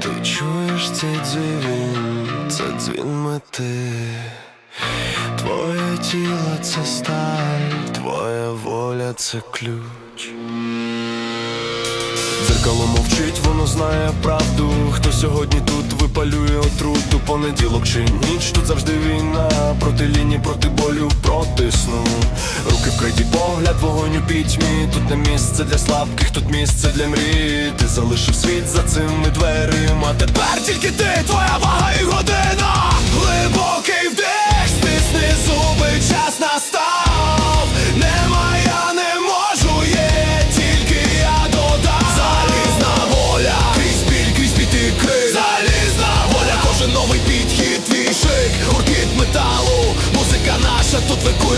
Ти чуєш цей дзвін, це дзвін мети. Твоє тіло це сталь, твоя воля це ключ. Дзеркало мовчить, воно знає правду. Хто сьогодні тут випалює отруту? Понеділок чи ніч, тут завжди війна. Проти лінії, проти болю, проти сну. Руки вкриті, погляд, вогонь у пітьмі. Тут не місце для слабких, тут місце для мрії. Ти залишив світ за цими дверима. Тепер тільки ти, твоя вага і година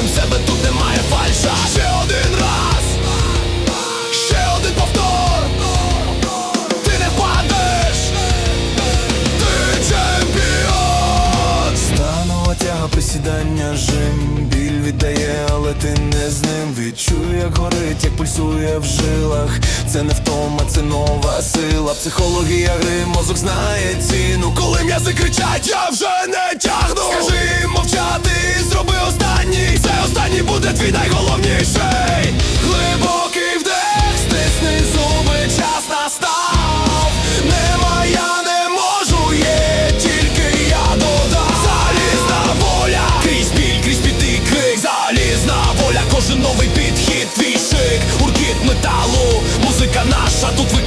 тут себе, тут немає фальша Ще один раз, ще один повтор. Ти не впадеш, ти чемпіон. Станова тяга присідання жим. Біль віддає, але ти не з ним. Відчуй, як горить, як пульсує в жилах. Це не втома, це нова сила. Психологія гри, мозок знає ціну. Коли м'язи кричать, Кожен новий підхід, твій шик, уркіт металу, музика наша тут ви.